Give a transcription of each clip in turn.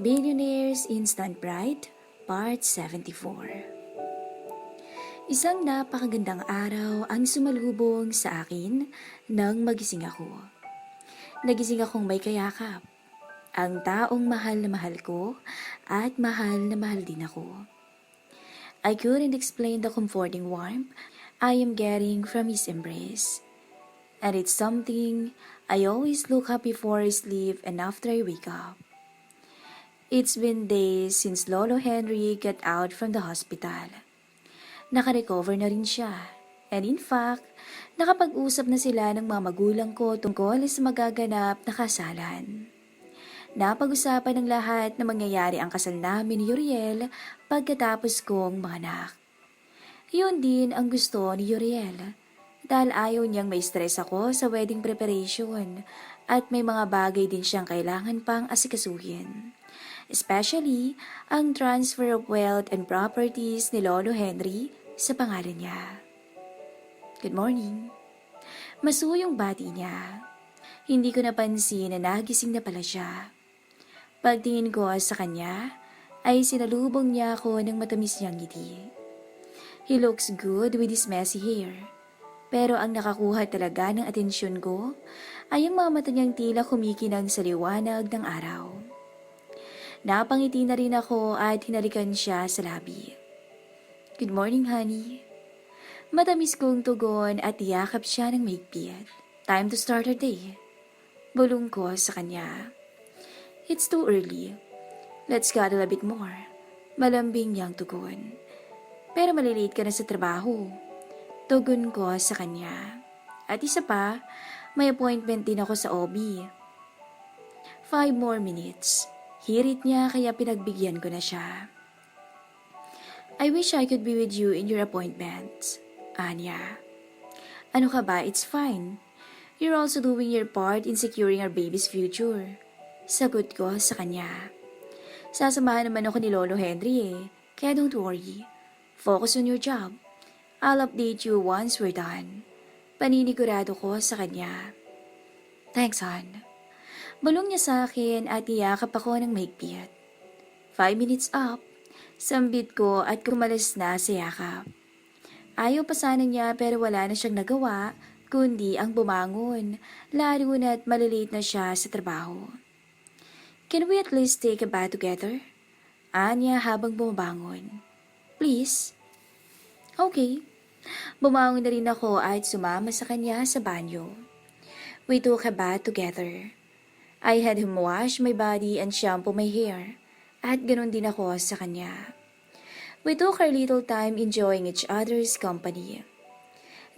Billionaires Instant Bride, Part 74 Isang napakagandang araw ang sumalubong sa akin nang magising ako. Nagising akong may kayakap. Ang taong mahal na mahal ko at mahal na mahal din ako. I couldn't explain the comforting warmth I am getting from his embrace. And it's something I always look up before I sleep and after I wake up. It's been days since Lolo Henry got out from the hospital. Nakarecover na rin siya. And in fact, nakapag-usap na sila ng mga magulang ko tungkol sa magaganap na kasalan. Napag-usapan ng lahat na mangyayari ang kasal namin ni Uriel pagkatapos kong manganak. Yun din ang gusto ni Uriel. Dahil ayaw niyang may stress ako sa wedding preparation at may mga bagay din siyang kailangan pang asikasuhin especially ang transfer of wealth and properties ni Lolo Henry sa pangalan niya. Good morning. Masuyong bati niya. Hindi ko napansin na nagising na pala siya. Pagtingin ko sa kanya, ay sinalubong niya ako ng matamis niyang ngiti. He looks good with his messy hair. Pero ang nakakuha talaga ng atensyon ko ay ang mga mata niyang tila kumikinang sa liwanag ng araw. Napangiti na rin ako at hinalikan siya sa labi. Good morning, honey. Matamis kong tugon at yakap siya ng mahigpit. Time to start our day. Bulong ko sa kanya. It's too early. Let's cuddle a bit more. Malambing niyang tugon. Pero malilate ka na sa trabaho. Tugon ko sa kanya. At isa pa, may appointment din ako sa OB. Five more minutes. Hirit niya kaya pinagbigyan ko na siya. I wish I could be with you in your appointment. Anya. Ano ka ba? It's fine. You're also doing your part in securing our baby's future. Sagot ko sa kanya. Sasamahan naman ako ni Lolo Henry eh, kaya don't worry. Focus on your job. I'll update you once we're done. Paninigurado ko sa kanya. Thanks, hon. Bulong niya sa akin at iyakap ako ng mahigpit. Five minutes up, sambit ko at kumalas na sa yakap. Ayaw pa sana niya pero wala na siyang nagawa, kundi ang bumangon, lalo na't malilate na siya sa trabaho. Can we at least take a bath together? Anya habang bumabangon. Please? Okay. Bumangon na rin ako at sumama sa kanya sa banyo. We took a bath together. I had him wash my body and shampoo my hair. At ganun din ako sa kanya. We took our little time enjoying each other's company.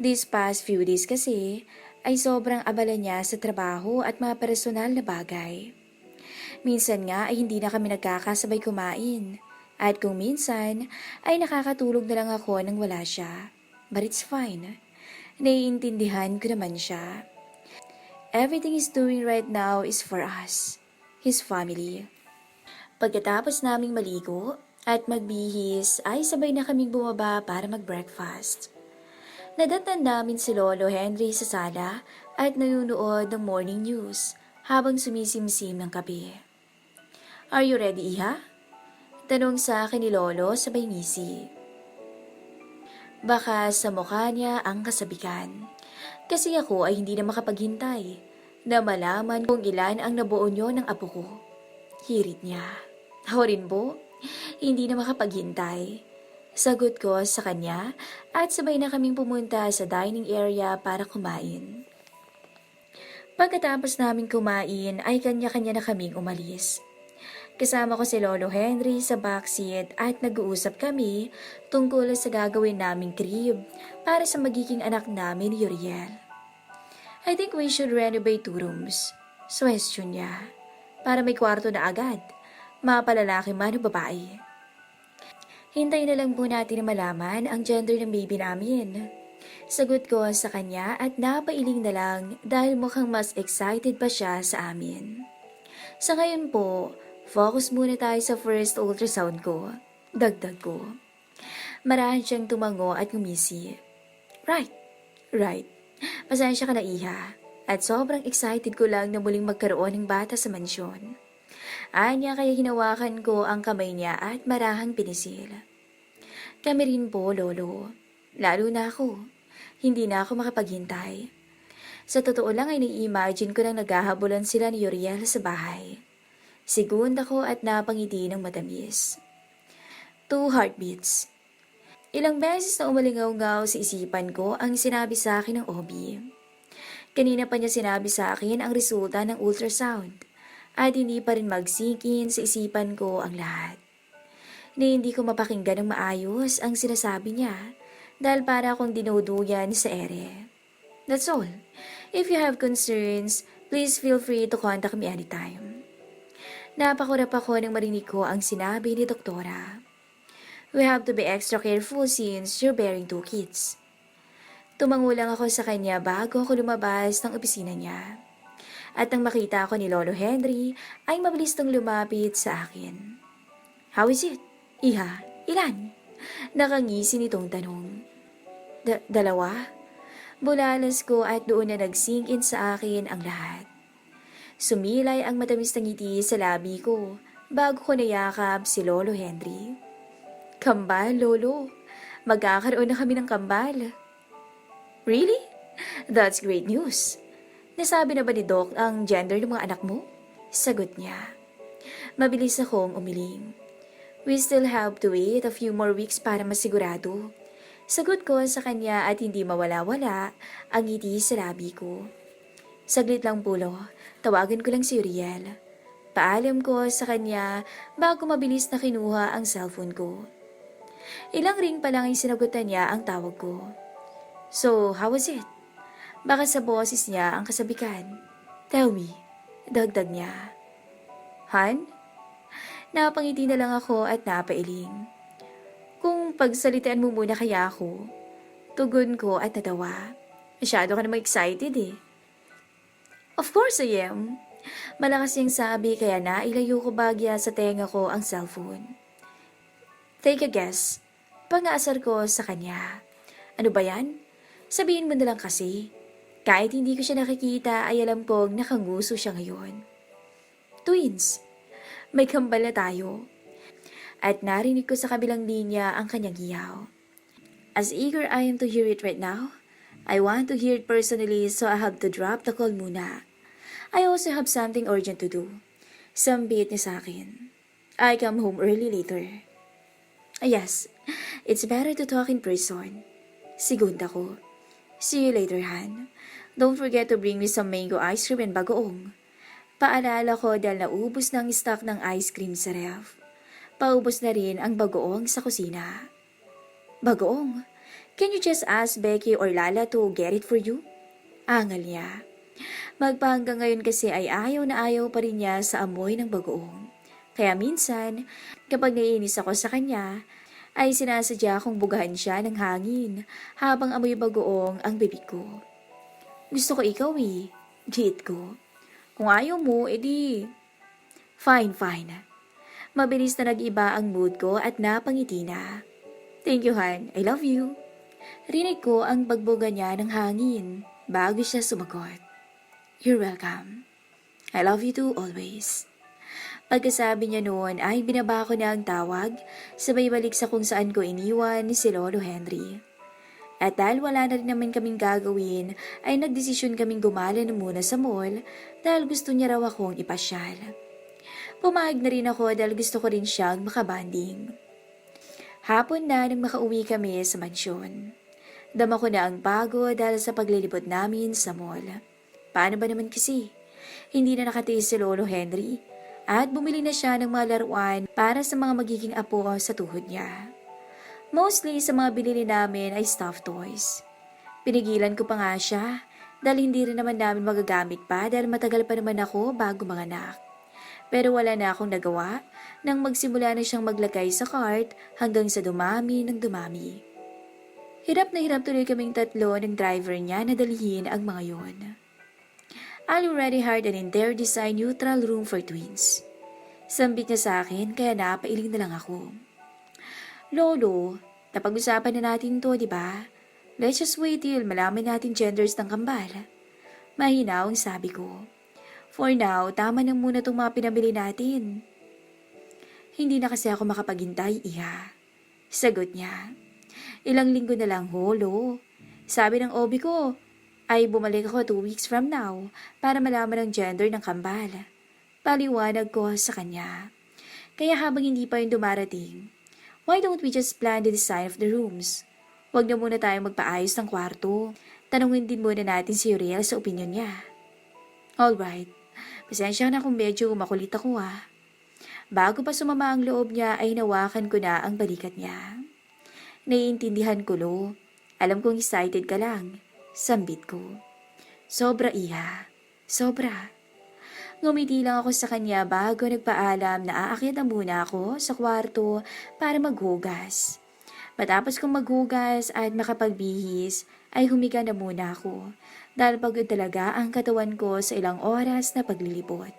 These past few days kasi ay sobrang abala niya sa trabaho at mga personal na bagay. Minsan nga ay hindi na kami nagkakasabay kumain. At kung minsan ay nakakatulog na lang ako nang wala siya. But it's fine. Naiintindihan ko naman siya. Everything he's doing right now is for us, his family. Pagkatapos naming maligo at magbihis ay sabay na kaming bumaba para mag-breakfast. Nadatnan namin si Lolo Henry sa sala at nanonood ng morning news habang sumisimsim ng kape. Are you ready, Iha? Tanong sa akin ni Lolo sabay ngisi. Baka sa mukha niya ang kasabikan. Kasi ako ay hindi na makapaghintay na malaman kung ilan ang nabuo niyo ng apo ko. Hirit niya. Ako rin po, hindi na makapaghintay. Sagot ko sa kanya at sabay na kaming pumunta sa dining area para kumain. Pagkatapos naming kumain ay kanya-kanya na kaming umalis. Kasama ko si Lolo Henry sa backseat at nag-uusap kami tungkol sa gagawin naming crib para sa magiging anak namin ni Uriel. I think we should renovate two rooms. Suwestyon niya. Para may kwarto na agad. Mapalalaki man o babae. Hintay na lang po natin na malaman ang gender ng baby namin. Sagot ko sa kanya at napailing na lang dahil mukhang mas excited pa siya sa amin. Sa ngayon po, focus muna tayo sa first ultrasound ko. Dagdag ko. Marahan siyang tumango at ngumisi. Right, right. Pasensya ka na iha. At sobrang excited ko lang na muling magkaroon ng bata sa mansyon. Anya kaya hinawakan ko ang kamay niya at marahang pinisil. Kami rin po, Lolo. Lalo na ako. Hindi na ako makapaghintay. Sa totoo lang ay nai-imagine ko nang naghahabulan sila ni Uriel sa bahay. Sigund ako at napangiti ng matamis. Two heartbeats. Ilang beses na umalingaw-ngaw sa isipan ko ang sinabi sa akin ng Obi. Kanina pa niya sinabi sa akin ang resulta ng ultrasound at hindi pa rin mag-sink in sa isipan ko ang lahat. Ni hindi ko mapakinggan ng maayos ang sinasabi niya dahil para akong dinuduyan sa ere. That's all. If you have concerns, please feel free to contact me anytime. Napakurap ako nang marinig ko ang sinabi ni Doktora. We have to be extra careful since you're bearing two kids. Tumango lang ako sa kanya bago ako lumabas ng opisina niya. At nang makita ako ni Lolo Henry, ay mabilis tong lumapit sa akin. How is it? Iha, ilan? Nakangisi nitong tanong. Da- dalawa? Bulalas ko at doon na nag-sink in sa akin ang lahat. Sumilay ang matamis na ngiti sa labi ko bago ko nayakap si Lolo Henry. Kambal, Lolo. Magkakaroon na kami ng kambal. Really? That's great news. Nasabi na ba ni Doc ang gender ng mga anak mo? Sagot niya. Mabilis akong umiling. We still have to wait a few more weeks para masigurado. Sagot ko sa kanya at hindi mawala-wala ang ngiti sa labi ko. Saglit lang pulo, tawagan ko lang si Uriel. Paalam ko sa kanya bago mabilis na kinuha ang cellphone ko. Ilang ring pa lang ay sinagutan niya ang tawag ko. So, how was it? Baka sa boses niya ang kasabikan. Tell me, dagdag niya. Han? Napangiti na lang ako at napailing. Kung pagsalitaan mo muna kaya ako, tugon ko at natawa. Masyado ka namang excited eh. Of course I am. Malakas yung sabi kaya nailayo ko bagya sa tenga ko ang cellphone. Take a guess. Pangaasar ko sa kanya. Ano ba yan? Sabihin mo na lang kasi. Kahit hindi ko siya nakikita ay alam kong nakanguso siya ngayon. Twins. May kambal tayo. At narinig ko sa kabilang linya ang kanyang hiyaw. As eager I am to hear it right now, I want to hear it personally so I have to drop the call muna. I also have something urgent to do. Sambit niya sa akin. I come home early later. Yes, it's better to talk in person. Sigunda ko. See you later, Han. Don't forget to bring me some mango ice cream and bagoong. Paalala ko dahil naubos ng stock ng ice cream sa ref. Paubos na rin ang bagoong sa kusina. Bagoong? Can you just ask Becky or Lala to get it for you? Angal niya. Magpahanggang ngayon kasi ay ayaw na ayaw pa rin niya sa amoy ng bagoong. Kaya minsan, kapag naiinis ako sa kanya, ay sinasadya kong bugahan siya ng hangin habang amoy bagoong ang bibig ko. Gusto ko ikaw eh, Jit ko. Kung ayaw mo, edi... Fine, fine. Mabilis na nag-iba ang mood ko at napangiti na. Thank you, Han. I love you. Rinig ko ang pagbuga niya ng hangin bago siya sumagot. You're welcome. I love you too always. Pagkasabi niya noon ay binaba ko na ang tawag, sabay balik sa kung saan ko iniwan si Lolo Henry. At dahil wala na rin naman kaming gagawin, ay nagdesisyon kaming gumala na muna sa mall dahil gusto niya raw akong ipasyal. Pumayag na rin ako dahil gusto ko rin siyang makabanding. Hapon na nang makauwi kami sa mansyon. Dama ko na ang pagod dahil sa paglilibot namin sa mall. Paano ba naman kasi? Hindi na nakatiis si Lolo Henry at bumili na siya ng mga laruan para sa mga magiging apo sa tuhod niya. Mostly sa mga binili namin ay stuffed toys. Pinigilan ko pa nga siya dahil hindi rin naman namin magagamit pa dahil matagal pa naman ako bago manganak. Pero wala na akong nagawa nang magsimula na siyang maglagay sa cart hanggang sa dumami ng dumami. Hirap na hirap tuloy kaming tatlo ng driver niya na dalhin ang mga yon. I already hired an interior design neutral room for twins. Sambit niya sa akin kaya napailing na lang ako. Lolo, Napag-usapan na natin to, di ba? Let's just wait till malaman natin genders ng kambal. Mahina ang sabi ko. For now, tama na muna itong mga pinabili natin. Hindi na kasi ako makapaghintay, iha. Sagot niya. Ilang linggo na lang, holo. Sabi ng obi ko, ay bumalik ako two weeks from now para malaman ang gender ng kambal. Paliwanag ko sa kanya. Kaya habang hindi pa yun dumarating, why don't we just plan the design of the rooms? Huwag na muna tayong magpaayos ng kwarto. Tanungin din muna natin si Uriel sa opinion niya. Alright, pasensya na kung medyo makulit ako ah. Bago pa sumama ang loob niya ay nawakan ko na ang balikat niya. Naiintindihan ko lo. Alam kong excited ka lang. Sambit ko. Sobra iha. Sobra. Ngumiti lang ako sa kanya bago nagpaalam na aakyat na muna ako sa kwarto para maghugas. Matapos kong maghugas at makapagbihis, ay humiga na muna ako dahil pagod talaga ang katawan ko sa ilang oras na paglilibot.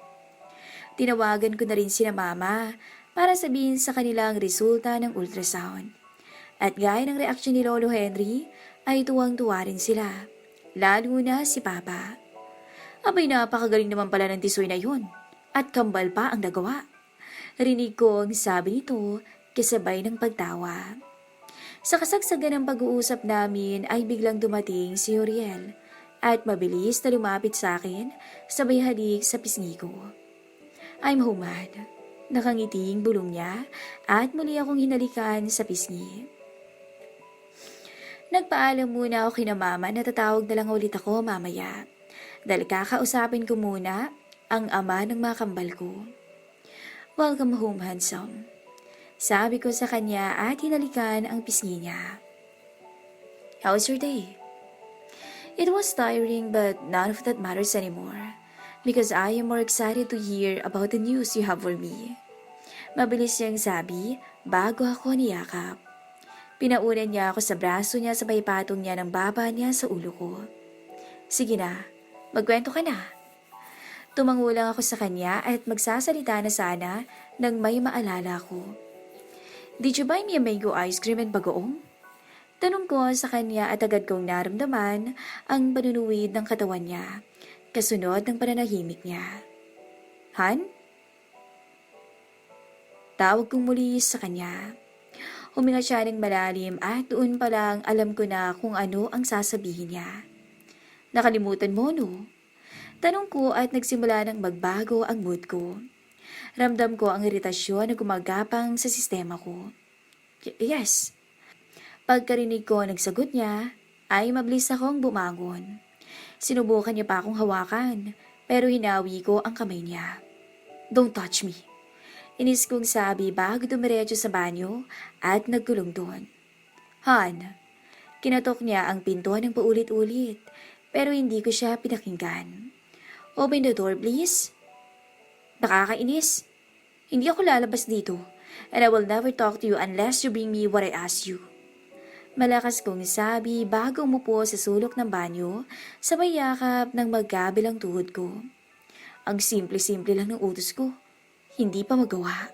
Tinawagan ko na rin sina mama para sabihin sa kanila ang resulta ng ultrasound. At gaya ng reaksyon ni Lolo Henry, ay tuwang-tuwa rin sila. Lalo na si Papa. Abay napakagaling naman pala ng tisoy na yun. At kambal pa ang nagawa. Rinig ko ang sabi nito kasabay ng pagtawa. Sa kasagsagan ng pag-uusap namin ay biglang dumating si Uriel at mabilis na lumapit sa akin sabay halik sa pisngi ko. I'm humad. Nakangiting bulong niya at muli akong hinalikan sa pisngi. Nagpaalam muna ako kina mama na tatawag na lang ulit ako mamaya. Dahil kakausapin ko muna ang ama ng mga kambal ko. Welcome home, handsome. Sabi ko sa kanya at hinalikan ang pisngi niya. How's your day? It was tiring but none of that matters anymore because I am more excited to hear about the news you have for me. Mabilis niyang sabi bago ako niyakap. Pinaunan niya ako sa braso niya sabay patong niya ng baba niya sa ulo ko. Sige na, magkwento ka na. Tumango lang ako sa kanya at magsasalita na sana nang may maalala ko. Did you buy me a mango ice cream and bagoong? Tanong ko sa kanya at agad kong naramdaman ang panunuwid ng katawan niya, kasunod ng pananahimik niya. Han? Tawag kong muli sa kanya. Huminga siya ng malalim at doon pa lang alam ko na kung ano ang sasabihin niya. Nakalimutan mo, no? Tanong ko at nagsimula ng magbago ang mood ko. Ramdam ko ang iritasyon na gumagapang sa sistema ko. Y- yes. Pagkarinig ko nagsagot niya, ay mabilis akong bumangon. Sinubukan niya pa akong hawakan, pero hinawi ko ang kamay niya. Don't touch me. Inis kong sabi bago dumiretso sa banyo at nagkulong doon. Han, kinatok niya ang pinto ng paulit-ulit, pero hindi ko siya pinakinggan. Open the door, please. Nakakainis. Hindi ako lalabas dito, and I will never talk to you unless you bring me what I ask you. Malakas kong sabi bago umupo sa sulok ng banyo sa may yakap ng magkabilang tuhod ko. Ang simple-simple lang ng utos ko. Hindi pa magawa.